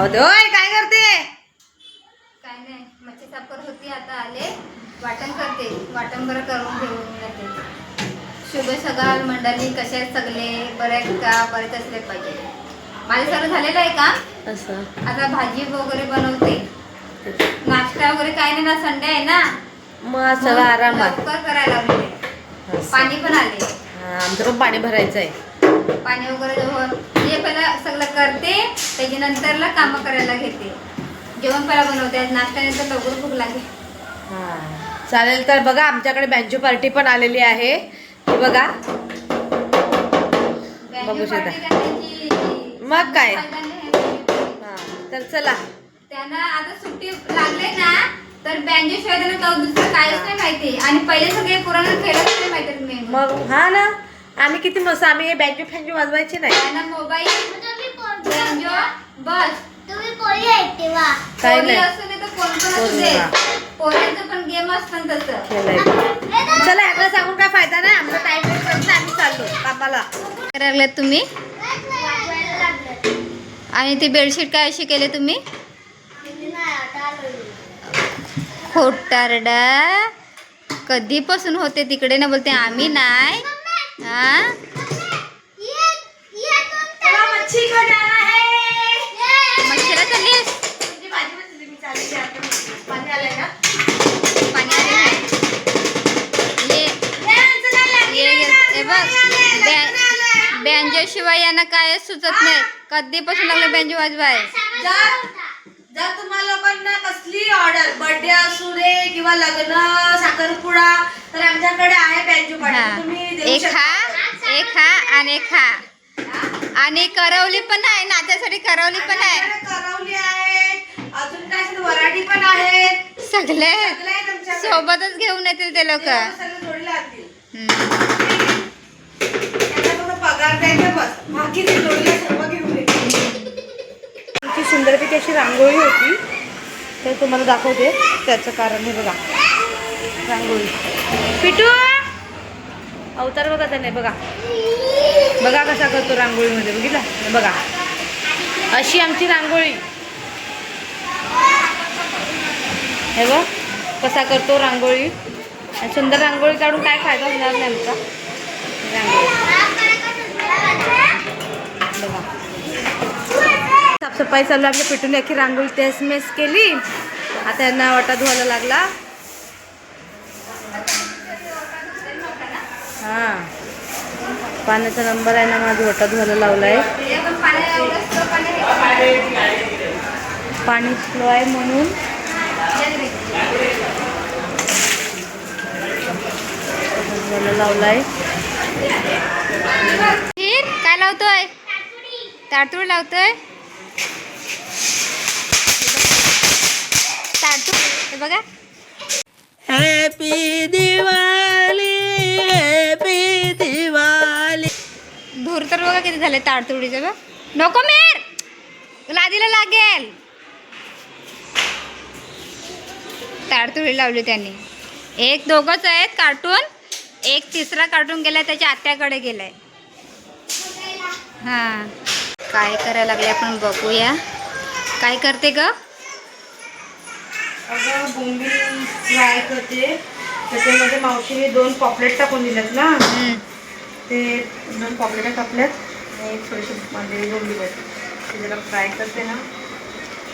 ओय काय करते? काय नाही मच्छी साफ करत होती आता आले. वाटण करते. वाटण बरं करून घेऊन जाते शुभ सकाळ मंडळी कसे आहेत सगळे? बरे आहेत का? बरेच असले पाहिजे. माझं सगळं झालेलं आहे का? असं. आता भाजी वगैरे बनवते. नाश्ता वगैरे काय नाही ना संडे आहे ना. मग सगळं आरामात. लवकर करायला लागले. पाणी पण आले. आमचं पण पाणी भरायचं आहे. पाणी वगैरे जेव्हा हे पहिला सगळं करते त्याच्यानंतरला कामं करायला घेते. जेवण पहिला बनवते आज नाश्त्यानंतर लवकर भूक लागेल. हा. चालेल तर बघा आमच्याकडे बँजो पार्टी पण आलेली आहे. बघा. बघू शकता. मग काय? हा तर चला. त्यांना आता सुट्टी लागले ना तर बँजो शिवाय त्यांना दुसरं काहीच नाही माहिती. आणि पहिले सगळे पुराण खेळच नाही माहिती मग हा ना. आम्ही किती मस्त आम्ही हे बँजो फँजो वाजवायचे नाही. त्यांना मोबाईल बँजो बस. तुम्ही पोळी आहे तेव्हा. काय पोरी नाही. असू दे तर कोण पण असू कोण दे. हा. पोऱ्यांचं पण गेम असतात तसं. चला यांना सांगून काय फायदा नाही. आमचा टाइम वेस्ट करत नाही, आम्ही चाललो कामाला. करायला तुम्ही? वाजवायला लागलं आणि ती बेडशीट काय अशी केली तुम्ही? खोटारडा. कधीपासून होते तिकडे ना बोलते आम्ही नाही. हा? मच्छीला चाललीस पाणी आले नाही ये ये ये हे बघ बॅ- बँजोशिवाय यांना काय सुचत नाही. कधीपासून लागलं बँजो वाजवाय? जर तुम्हाला लोकांना कसली ऑर्डर बर्थडे असू दे किंवा लग्न साखरपुडा तर आमच्याकडे आहे बँजो हा. पार्टी तुम्ही देऊ एक शकता. खा एक खा आणि खा आणि करवली पण आहे नाच्यासाठी करवली पण आहे. आमच्याकडे करवली आहेत. अजून काय व्हरायटी पण आहेत. सगळे सगळे आहेत आमच्याकडे. सोबतच घेऊन येतील ते लोक. ते सगळे जोडीला आणतील त्यांना फक्त पगार द्यायचा बस. बाकी ते जोडीला सुंदरपैकी अशी रांगोळी होती. तर तुम्हाला दाखवते. त्याचं कारण हे बघा. रांगोळी. पिटू! अवतार बघा त्याने बघा. बघा कसा करतो रांगोळीमध्ये. बघितला? बघा. अशी आमची रांगोळी. हे बघ कसा करतो रांगोळी. सुंदर रांगोळी काढून काय फायदा होणार नाही आमचा? रांगोळी बघा सफाई चालू आपल्या पिठून पिटूने रांगोळी तेसमेस केली. आता यांना वाटा धुवायला लागला. हा. पाण्याचा नंबर आहे ना माझा वटा धुवायला लावलाय. पाणी स्लो आहे म्हणून. धुवायला लावलाय. काय लावतोय? तारतूळ लावतोय? बघा. हॅपी दिवाळी हॅपी दिवाळी धूर तर बघा किती झाले ताडतुडीचे बघ. नको मेर. लादीला लागेल. ताडतुडी लावली त्यांनी. एक दोघंच आहेत कार्टून. एक तिसरा कार्टून गेलाय त्याच्या आत्याकडे गेलाय. हां. काय करायला लागले आपण बघूया. काय करते ग? अगं बोंबील फ्राय करते. त्याच्यामध्ये मावशीने दोन पॉपलेट टाकून दिलेत ना. ते दोन पॉपलेट टाकल्यात आणि थोडीशी म्हणजे बोंबील आहेत ते जरा फ्राय करते ना.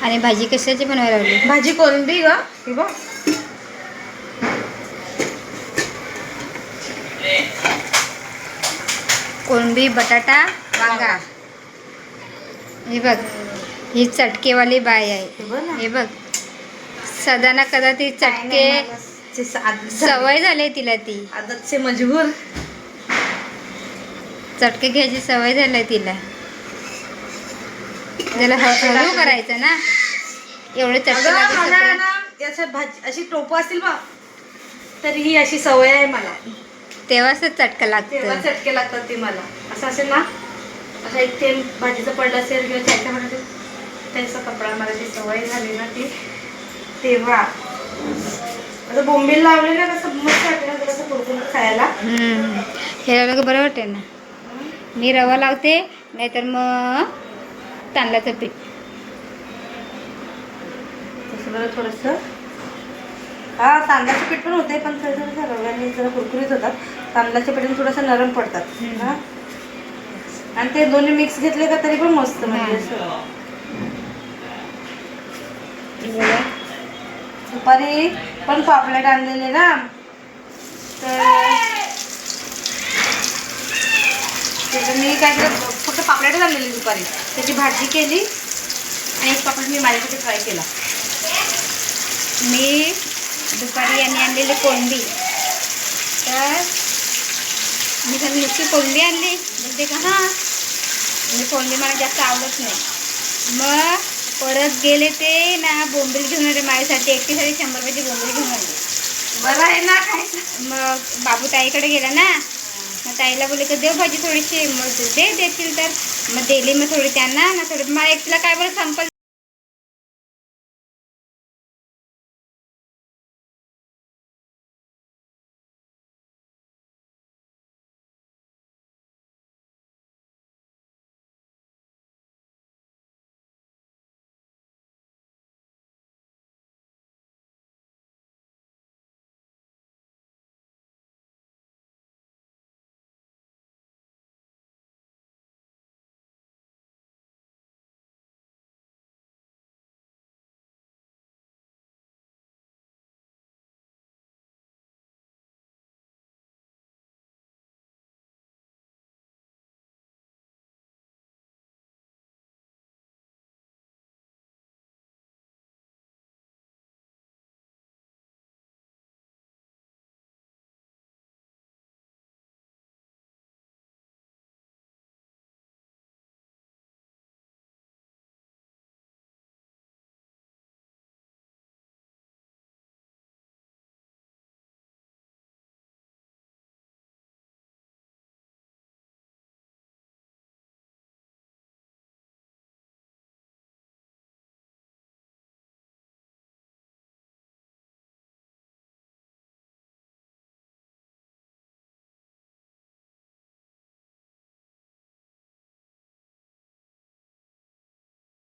आणि भाजी कशाची बनवायला लावली भाजी कोलंबी ग? ही बघ. कोळंबी बटाटा वांगा. हे बघ ही चटकेवाली बाय आहे. हे बघ सदा ना कदा ती चटके सवय झाली तिला ती. आदत से मजबूर. चटके घ्यायची सवय झाली तिला. त्याला हळू करायचं ना. एवढे चटके अशी टोपं असतील बघ तरी ही अशी सवय आहे मला. तेव्हाच चटका लागतं. चटके लागतात ते मला. असं असेल ना? असं एक थेंब भाजीचं पडलं असेल किंवा त्याच्यामध्ये त्याचा कपडा मला ती सवय झाली ना ती. तेव्हा आता बोंबील लावले ना कसं मस्त वाटतं ना कसं कुरकुर खायला. हे लावलं का बरं वाटेल ना. मी रवा लावते नाहीतर मग तांदळाचं पीठ. असं बरं थोडंसं. हा तांदळाचं पीठ पण होते पण थोडं थोडंसं रव्याने जरा कुरकुरीत होतात. तांदळाच्या पिठाने थोडंसं नरम पडतात. हा. आणि ते दोन्ही मिक्स घेतले का तरी पण मस्त म्हणजे दुपारी पण पापलेट आणलेले ना. तर मी काय केलं फक्त पापलेटच आणलेली दुपारी. त्याची भाजी केली आणि एक पापलेट मी माझ्यासाठी फ्राय केला. मी दुपारी यांनी आणलेली कोंबडी तर मी त्यांनी नुसती कोंबडी आणली बोलते का हां? मी कोंबडी मला जास्त आवडत नाही. मग परत गेले ते ना बोंबील घेऊन आले माझ्यासाठी. एकटीसाठी शंभर रुपयाची बोंबील घेऊन आले. बरं आहे ना काय मग बाबू ताईकडे गेला ना? मग ताईला बोलले का देव भाजी थोडीशी मग दे देतील तर. मग दिली मग थोडी त्यांना ना थोडी मला एकटीला काय बरं संपल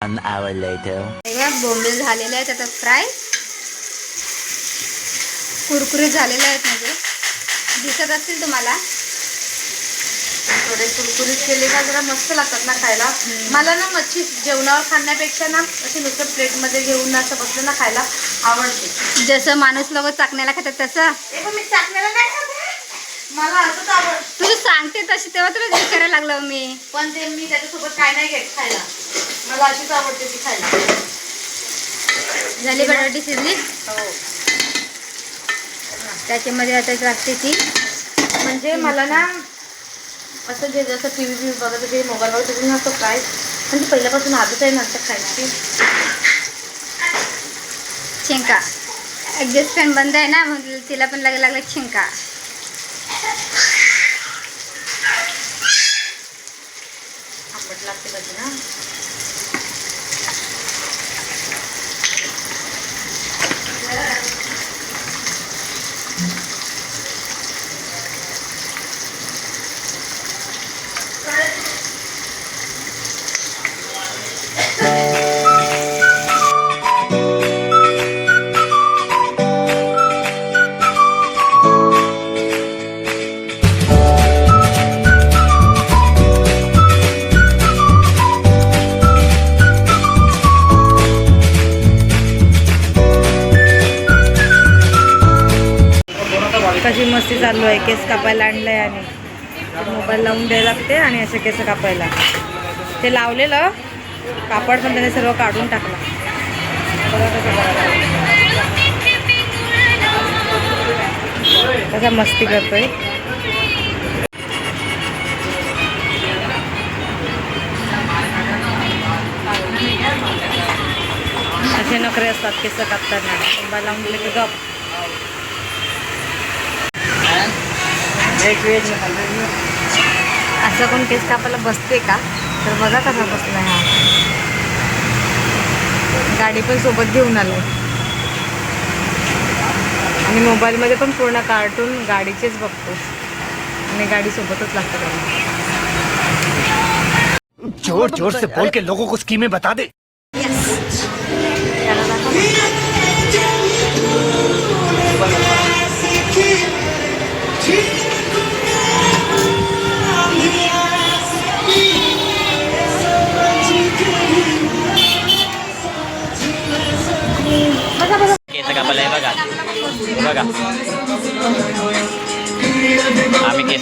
One hour later. बघा बोंबील झालेले आहेत आता फ्राय. कुरकुरीत झालेले आहेत म्हणजे. दिसत असतील तुम्हाला. थोडे कुरकुरीत केले का जरा मस्त लागतात ना खायला. मला ना मच्छी जेवणावर खाण्यापेक्षा ना अशी नुसतं प्लेटमध्ये घेऊन असं बसलं ना खायला आवडते. जसं माणूस लोक चाकण्याला खातात तसं. मी चाकण्याला नाही मला असंच आवड तुझी सांगते तशी तेव्हा तुला विचारायला लागलो मी. पण ते मी त्याच्यासोबत काय नाही घेत खायला. मला अशीच आवडते ती खायला. झाली बटाटी शिजली? हो. त्याच्यामध्ये आता लागते ती. म्हणजे मला ना असं जे जसं टी व्ही बी बघत होते मोबाईल बघत होते ना असं काय म्हणजे पहिल्यापासून आधीच आहे ना असं खायची. शिंका ॲडजस्ट फॅन बंद आहे ना मग तिला पण लागायला लागला शिंका कशी मस्ती चालू आहे केस कापायला आणलं आहे आणि मोबाईल लावून द्यायला लागते आणि असे केस कापायला. ते लावलेलं कापड पण त्याने सर्व काढून टाकला. बघा कसा मस्ती करतोय. असे नखरे असतात केस कापताना. मोबाईल लावून दिले की गप. असं कोण केस कापायला बसते का? तर बघा कसा बसला हा. गाडी पण सोबत घेऊन आलो. आणि मोबाईलमध्ये पण पूर्ण कार्टून गाडीचेच बघतो. आणि गाडी सोबतच लागतं. जोर जोर से बोल के लोगों को स्कीमें बता दे। त्याला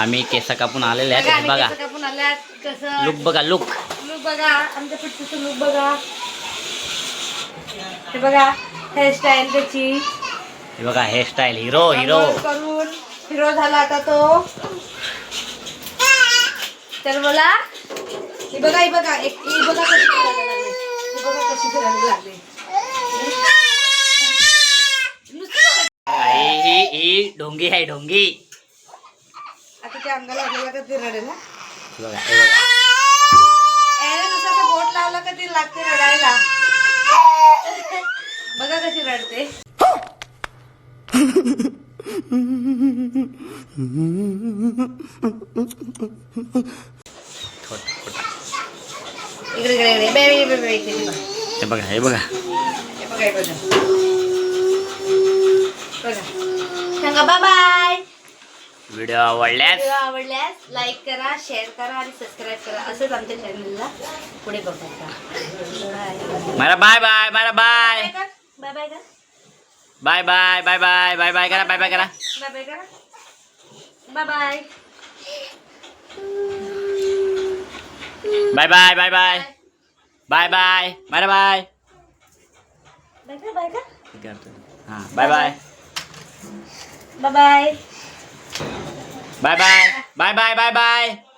आम्ही केस कापून आलेले आहेत. बघा केस कापून आल्यात कसं? लुक बघा लुक. लुक बघा आमच्या पिठूचं लुक बघा. हे बघा हेअरस्टाईल त्याची. हे बघा हेअरस्टाईल हिरो हिरो करून हिरो झाला आता तो. तर मला ही बघा ही बघा एक ही बघा कशी फिरायला लागली. ही बघा कशी फिरायला लागली. ही ही ही ढोंगी आहे ढोंगी की अंगाला लागलं का ते लागते रडायला. बघा कशी रडते. हे बघा हे बघा. बघा सांगा बाय व्हिडिओ आवडल्यास व्हिडिओ आवडल्यास लाईक करा शेअर करा आणि सबस्क्राईब करा. असंच आमच्या चॅनलला पुढे बघायचा मला बाय बाय मला बाय बाय बाय कर bye bye bye bye bye bye करा बाय बाय करा. बाय बाय करा. Bye bye bye bye bye bye bye bye bye bye bye हां बाय बाय बाय बाय 拜拜拜拜拜拜。